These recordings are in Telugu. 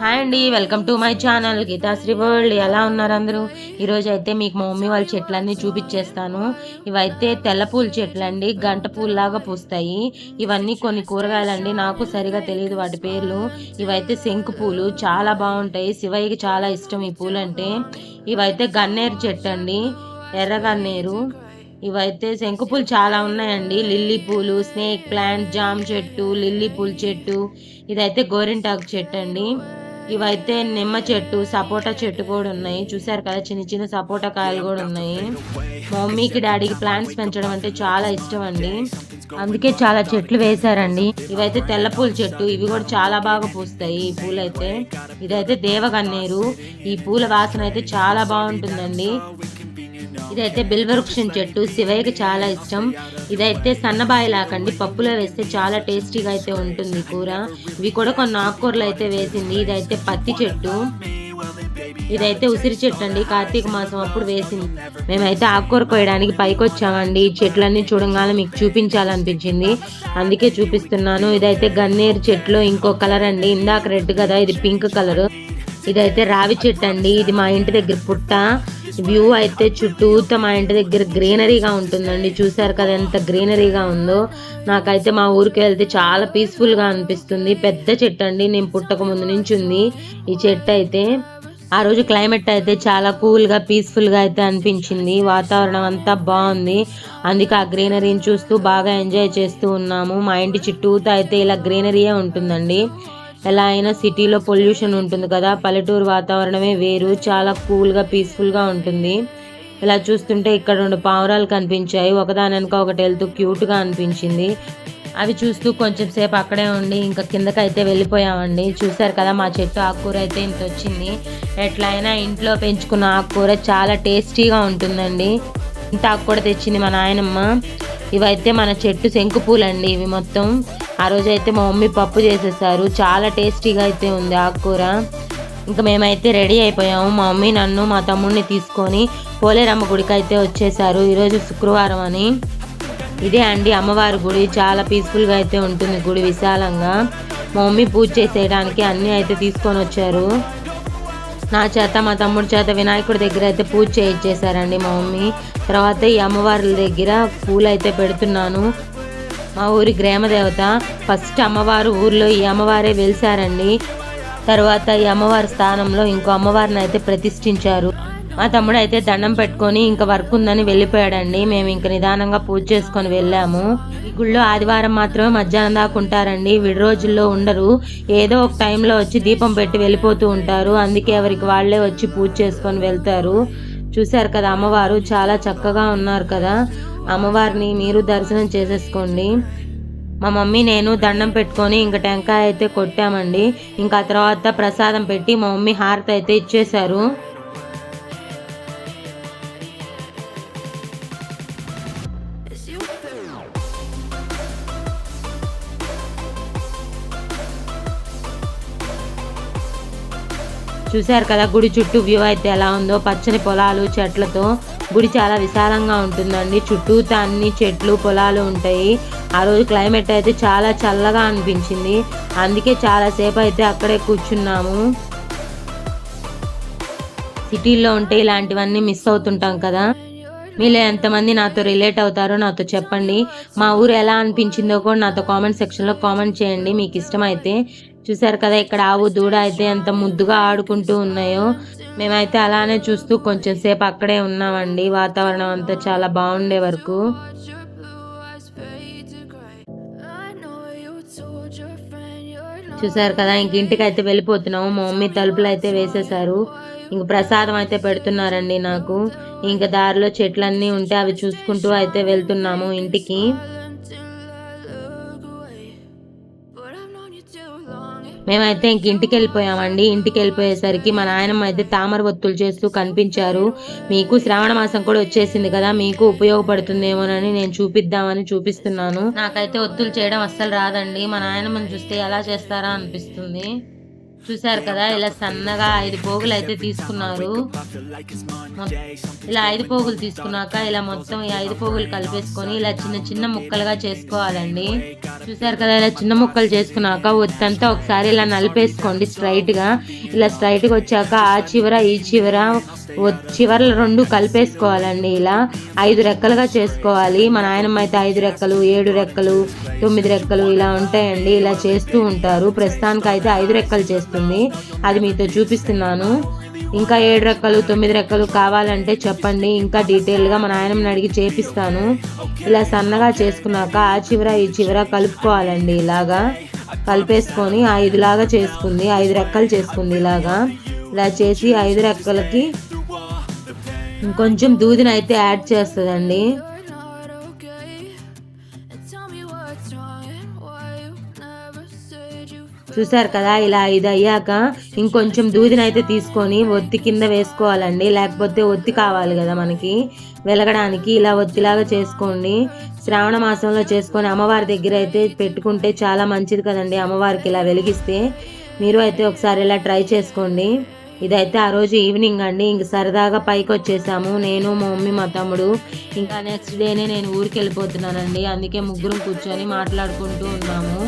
హాయ్ అండి welcome to my channel Geethasri world. ఎలా ఉన్నారు అందరూ? ఈరోజు అయితే మీకు మా మమ్మీ వాళ్ళ చెట్లన్నీ చూపించేస్తాను. ఇవైతే తెల్ల పూల చెట్లు అండి గంట పూల్లాగా పూస్తాయి. ఇవన్నీ కొన్ని కూరగాయలండి నాకు సరిగా తెలియదు వాటి పేర్లు. ఇవైతే శంకు పూలు చాలా బాగుంటాయి. శివయ్యకి చాలా ఇష్టం ఈ పూలు అంటే ఇవైతే గన్నేరు చెట్టు అండి ఎర్రగన్నేరు ఇవైతే శంకు పూలు చాలా ఉన్నాయండి. లిల్లీ పూలు స్నేక్ ప్లాంట్ జామ్ చెట్టు లిల్లీ పూల చెట్టు. ఇదైతే గోరింటాకు చెట్టు అండి ఇవైతే నిమ్మ చెట్టు సపోటా చెట్టు కూడా ఉన్నాయి. చూసారు కదా చిన్న చిన్న సపోటా కాయలు కూడా ఉన్నాయి. మా మమ్మీకి డాడీకి ప్లాంట్స్ పెంచడం అంటే చాలా ఇష్టం అండి. అందుకే చాలా చెట్లు వేశారండి. ఇవైతే తెల్ల పూల చెట్టు ఇవి కూడా చాలా బాగా పూస్తాయి ఈ పూలైతే. ఇదైతే దేవగన్నేరు. ఈ పూల వాసన అయితే చాలా బాగుంటుందండి. ఇదైతే బిల్వవృక్షం చెట్టు. శివయ్యకి చాలా ఇష్టం. ఇదైతే సన్నబాయి లాకండి పప్పులో వేస్తే చాలా టేస్టీగా అయితే ఉంటుంది కూర. ఇవి కూడా కొన్ని ఆకుకూరలు అయితే వేసింది. ఇదైతే పత్తి చెట్టు. ఇదైతే ఉసిరి చెట్టు అండి. కార్తీక మాసం అప్పుడు వేసింది. మేమైతే ఆకుకూర కోయడానికి పైకి వచ్చామండి ఈ చెట్లన్నీ చూడంగానే మీకు చూపించాలనిపించింది. అందుకే చూపిస్తున్నాను. ఇదైతే గన్నేరు చెట్లు ఇంకో కలర్ అండి. ఇందాక రెడ్ కదా ఇది పింక్ కలర్. ఇదైతే రావి చెట్టు అండి. ఇది మా ఇంటి దగ్గర పుట్ట. వ్యూ అయితే చుట్టూత మా ఇంటి దగ్గర గ్రీనరీగా ఉంటుందండి. చూసారు కదా ఎంత గ్రీనరీగా ఉందో. నాకైతే మా ఊరికి వెళ్తే చాలా పీస్ఫుల్గా అనిపిస్తుంది. పెద్ద చెట్టు అండి. నేను పుట్టక ముందు నుంచి ఉంది. ఈ చెట్టు అయితే ఆ రోజు క్లైమేట్ అయితే చాలా కూల్గా పీస్ఫుల్గా అయితే అనిపించింది. వాతావరణం అంతా బాగుంది. అందుకే ఆ గ్రీనరీని చూస్తూ బాగా ఎంజాయ్ చేస్తూ ఉన్నాము. మా ఇంటి చుట్టూతో అయితే ఇలా గ్రీనరీయే ఉంటుందండి. ఎలా అయినా సిటీలో పొల్యూషన్ ఉంటుంది కదా పల్లెటూరు వాతావరణమే వేరు చాలా కూల్గా పీస్ఫుల్గా ఉంటుంది. ఇలా చూస్తుంటే ఇక్కడ రెండు పావురాలు కనిపించాయి. ఒకదాని ఒకటి వెళ్తూ క్యూట్గా అనిపించింది. అవి చూస్తూ కొంచెం సేపు అక్కడే ఉండి ఇంకా కిందకైతే వెళ్ళిపోయామండి. చూసారు కదా మా చెట్టు ఆకుకూర అయితే ఇంత వచ్చింది. ఎట్లయినా ఇంట్లో పెంచుకున్న ఆకుకూర చాలా టేస్టీగా ఉంటుందండి. ఇంత ఆకుకూర తెచ్చింది మా నాయనమ్మ. ఇవైతే మన చెట్టు శంకు పూలండి ఇవి మొత్తం. ఆ రోజు అయితే మా మమ్మీ పప్పు చేసేసారు. చాలా టేస్టీగా అయితే ఉంది ఆకుకూర ఇంకా మేమైతే రెడీ అయిపోయాము. మా మమ్మీ నన్ను మా తమ్ముడిని తీసుకొని పోలేరమ్మ గుడికి అయితే వచ్చేసారు. ఈరోజు శుక్రవారం అని. ఇదే అండి అమ్మవారి గుడి. చాలా పీస్ఫుల్గా అయితే ఉంటుంది గుడి విశాలంగా. మా మమ్మీ పూజ చేసేయడానికి అన్నీ అయితే తీసుకొని వచ్చారు. నా చేత మా తమ్ముడి చేత వినాయకుడి దగ్గర అయితే పూజ చేయించేశారండి మా మమ్మీ. తర్వాత ఈ అమ్మవారి దగ్గర పూలు అయితే పెడుతున్నాను. మా ఊరి గ్రామదేవత ఫస్ట్ అమ్మవారు ఊర్లో ఈ అమ్మవారే వెలిసారండి. తర్వాత ఈ అమ్మవారి స్థానంలో ఇంకో అమ్మవారిని అయితే ప్రతిష్ఠించారు. మా తమ్ముడు అయితే దండం పెట్టుకొని ఇంకా వర్క్ ఉందని వెళ్ళిపోయాడండి. మేము ఇంకా నిదానంగా పూజ చేసుకొని వెళ్ళాము. ఈ గుళ్ళో ఆదివారం మాత్రమే మధ్యాహ్నం దాకా ఉంటారండి. విడి రోజుల్లో ఉండరు. ఏదో ఒక టైంలో వచ్చి దీపం పెట్టి వెళ్ళిపోతూ ఉంటారు. అందుకే ఎవరికి వాళ్ళే వచ్చి పూజ చేసుకొని వెళ్తారు. చూశారు కదా అమ్మవారు చాలా చక్కగా ఉన్నారు కదా. అమ్మవారిని మీరు దర్శనం చేసేసుకోండి. మా మమ్మీ నేను దండం పెట్టుకొని ఇంకా టెంకాయ అయితే కొట్టామండి. ఇంకా తర్వాత ప్రసాదం పెట్టి మా మమ్మీ హారతి అయితే ఇచ్చేశారు. చూశారు కదా గుడి చుట్టూ వ్యూ అయితే ఎలా ఉందో పచ్చని పొలాలు చెట్లతో. గుడి చాలా విశాలంగా ఉంటుందండి. చుట్టూతా అన్ని చెట్లు పొలాలు ఉంటాయి. ఆ రోజు క్లైమేట్ అయితే చాలా చల్లగా అనిపించింది. అందుకే చాలాసేపు అయితే అక్కడే కూర్చున్నాము. సిటీల్లో ఉంటే ఇలాంటివన్నీ మిస్ అవుతుంటాం కదా. మీలో ఎంతమంది నాతో రిలేట్ అవుతారో నాతో చెప్పండి. మా ఊరు ఎలా అనిపించిందో కూడా నాతో కామెంట్ సెక్షన్లో కామెంట్ చేయండి. మీకు ఇష్టమైతే చూసారు కదా ఇక్కడ ఆవు దూడ అయితే ఎంత ముద్దుగా ఆడుకుంటూ ఉన్నాయో. మేమైతే అలానే చూస్తూ కొంచెం సేపు అక్కడే ఉన్నామండి. వాతావరణం అంతా చాలా బాగుండే వరకు. చూసారు కదా ఇంక ఇంటికి అయితే వెళ్ళిపోతున్నాము. మా మమ్మీ తలుపులు అయితే వేసేసారు ఇంక ప్రసాదం అయితే పెడుతున్నారండి నాకు. ఇంక దారిలో చెట్లన్నీ ఉంటే అవి చూసుకుంటూ అయితే వెళ్తున్నాము ఇంటికి. మేమైతే ఇంక ఇంటికి వెళ్ళిపోయామండి ఇంటికి వెళ్ళిపోయేసరికి మా నాయనమ్మ అయితే తామర ఒత్తులు చేస్తూ కనిపించారు. మీకు శ్రావణ మాసం కూడా వచ్చేసింది కదా మీకు ఉపయోగపడుతుందేమోనని నేను చూపిద్దామని చూపిస్తున్నాను. నాకైతే ఒత్తులు చేయడం అస్సలు రాదండి. మా నాయనమ్మని చూస్తే ఎలా చేస్తారా అనిపిస్తుంది. చూసారు కదా ఇలా సన్నగా ఐదు పోగులు అయితే తీసుకున్నారు. ఇలా ఐదు పోగులు తీసుకున్నాక ఇలా మొత్తం ఈ ఐదు పోగులు కలిపేసుకొని ఇలా చిన్న చిన్న ముక్కలుగా చేసుకోవాలండి. చూసారు కదా ఇలా చిన్న ముక్కలు చేసుకున్నాక ఒత్తంతా ఒకసారి ఇలా నలిపేసుకోండి స్ట్రైట్గా. ఇలా స్ట్రైట్గా వచ్చాక ఆ చివర ఈ చివర చివర్ల రెండు కలిపేసుకోవాలండి ఇలా. ఐదు రెక్కలుగా చేసుకోవాలి. మా నాయనమ్మ అయితే ఐదు రెక్కలు ఏడు రెక్కలు తొమ్మిది రెక్కలు ఇలా ఉంటాయండి. ఇలా చేస్తూ ఉంటారు. ప్రస్తుతానికి అయితే ఐదు రెక్కలు చేస్తుంది. అది మీతో చూపిస్తున్నాను. ఇంకా ఏడు రెక్కలు తొమ్మిది రెక్కలు కావాలంటే చెప్పండి. ఇంకా డీటెయిల్గా మా నాయనమ్మని అడిగి చేపిస్తాను. ఇలా సన్నగా చేసుకున్నాక ఆ చివర ఈ చివర కలుపుకోవాలండి ఇలాగా. కలిపేసుకొని ఐదులాగా చేసుకుంది ఐదు రెక్కలు చేసుకుంది ఇలాగా. ఇలా చేసి ఐదు రెక్కలకి ఇంకొంచెం దూదిని అయితే యాడ్ చేస్తుందండి. చూసారు కదా ఇలా ఇది అయ్యాక ఇంకొంచెం దూదినైతే తీసుకొని ఒత్తి కింద వేసుకోవాలండి. లేకపోతే ఒత్తి కావాలి కదా మనకి. వెలగడానికి ఇలా ఒత్తిలాగా చేసుకోండి. శ్రావణ మాసంలో చేసుకొని అమ్మవారి దగ్గర అయితే పెట్టుకుంటే చాలా మంచిది కదండి అమ్మవారికి ఇలా వెలిగిస్తే. మీరు అయితే ఒకసారి ఇలా ట్రై చేసుకోండి. ఇదైతే ఆ రోజు ఈవినింగ్ అండి. ఇంక సరదాగా పైకి వచ్చేసాము. నేను మా మమ్మీ మా తమ్ముడు. ఇంకా నెక్స్ట్ డేనే నేను ఊరికి వెళ్ళిపోతున్నానండి అందుకే ముగ్గురం కూర్చొని మాట్లాడుకుంటూ ఉన్నాము.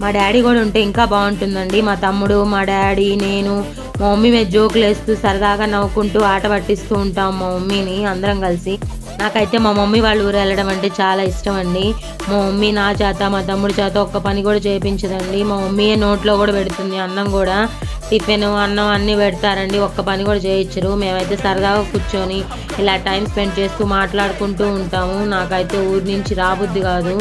మా డాడీ కూడా ఉంటే ఇంకా బాగుంటుందండి. మా తమ్ముడు మా డాడీ నేను మా మమ్మీ మీద జోకులు వేస్తూ సరదాగా నవ్వుకుంటూ ఆట పట్టిస్తూ ఉంటాం మా మమ్మీని అందరం కలిసి. నాకైతే మా మమ్మీ వాళ్ళ ఊరు వెళ్ళడం అంటే చాలా ఇష్టం అండి. మా మమ్మీ నా చేత మా తమ్ముడి చేత ఒక్క పని కూడా చేయించదండి మా మమ్మీ నోట్లో కూడా పెడుతుంది అన్నం కూడా. టిఫిన్ అన్నం అన్నీ పెడతారండి. ఒక్క పని కూడా చేయించరు. మేమైతే సరదాగా కూర్చొని ఇలా టైం స్పెండ్ చేస్తూ మాట్లాడుకుంటూ ఉంటాము. నాకైతే ఊరి నుంచి రాబుద్ది కాదు.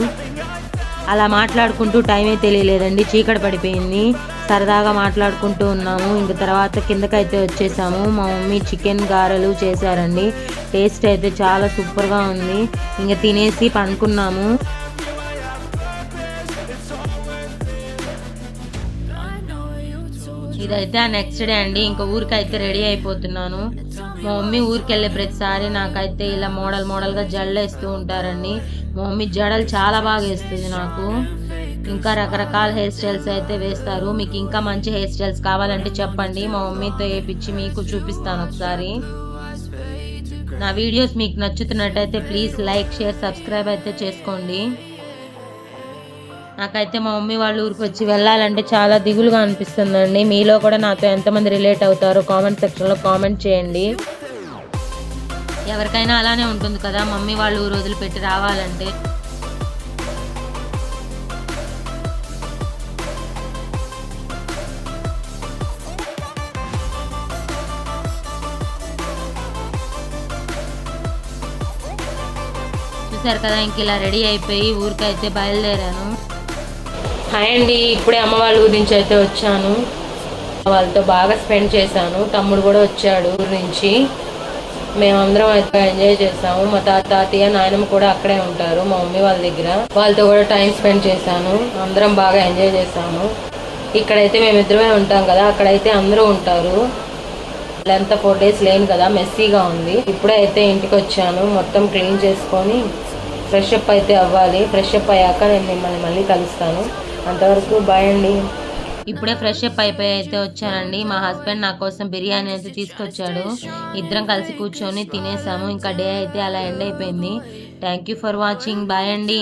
అలా మాట్లాడుకుంటూ టైమే తెలియలేదండి. చీకటి పడిపోయింది. సరదాగా మాట్లాడుకుంటూ ఉన్నాము. ఇంక తర్వాత కిందకైతే వచ్చేసాము. మా మమ్మీ చికెన్ గారెలు చేశారండి. టేస్ట్ అయితే చాలా సూపర్గా ఉంది. ఇంక తినేసి పనుకున్నాము ఇదైతే ఆ నెక్స్ట్ డే అండి. ఇంకా ఊరికైతే రెడీ అయిపోతున్నాను. మా మమ్మీ ఊరికి వెళ్ళే ప్రతిసారి నాకైతే ఇలా మోడల్ మోడల్గా జల్లేస్తూ ఉంటారండి. మా మమ్మీ జడలు చాలా బాగా వేస్తుంది నాకు. ఇంకా రకరకాల హెయిర్ స్టైల్స్ అయితే వేస్తారు. మీకు ఇంకా మంచి హెయిర్ స్టైల్స్ కావాలంటే చెప్పండి. మా మమ్మీతో వేయించి మీకు చూపిస్తాను ఒకసారి. నా వీడియోస్ మీకు నచ్చుతున్నట్టయితే ప్లీజ్ లైక్ షేర్ సబ్స్క్రైబ్ అయితే చేసుకోండి. నాకైతే మా మమ్మీ వాళ్ళ ఊరికి వచ్చి వెళ్ళాలంటే చాలా దిగులుగా అనిపిస్తుందండి. మీలో కూడా నాతో ఎంతమంది రిలేట్ అవుతారో కామెంట్ సెక్షన్లో కామెంట్ చేయండి. ఎవరికైనా అలానే ఉంటుంది కదా మమ్మీ వాళ్ళు రోజులు పెట్టి రావాలంటే. చూసారు కదా ఇంక ఇలా రెడీ అయిపోయి ఊరికైతే బయలుదేరాను. హాయ్ అండి ఇప్పుడే అమ్మ వాళ్ళ గురించి అయితే వచ్చాను. వాళ్ళతో బాగా స్పెండ్ చేశాను. తమ్ముడు కూడా వచ్చాడు ఊరి నుంచి. మేమందరం అయితే ఎంజాయ్ చేసాము. మా తాత తాతయ్య నాయనమ్మ కూడా అక్కడే ఉంటారు మా మమ్మీ వాళ్ళ దగ్గర. వాళ్ళతో కూడా టైం స్పెండ్ చేశాను. అందరం బాగా ఎంజాయ్ చేశాము ఇక్కడైతే మేమిద్దరమే ఉంటాం కదా అక్కడైతే అందరూ ఉంటారు. లెంత్ ఫోర్ డేస్ లేను కదా మెస్సీగా ఉంది. ఇప్పుడే అయితే ఇంటికి వచ్చాను. మొత్తం క్లీన్ చేసుకొని ఫ్రెష్ అప్ అయితే అవ్వాలి. ఫ్రెష్ అప్ అయ్యాక నేను మిమ్మల్ని మళ్ళీ కలుస్తాను. అంతవరకు బాయ్ అండి. ఇప్పుడే ఫ్రెష్ అప్ అయిపోయి అయితే వచ్చానండి. మా హస్బెండ్ నా కోసం బిర్యానీ అయితే తీసుకొచ్చాడు. ఇద్దరం కలిసి కూర్చొని తినేసాము. ఇంకా డే అయితే అలా ఎండ్ అయిపోయింది. Thank you for watching bye అండి.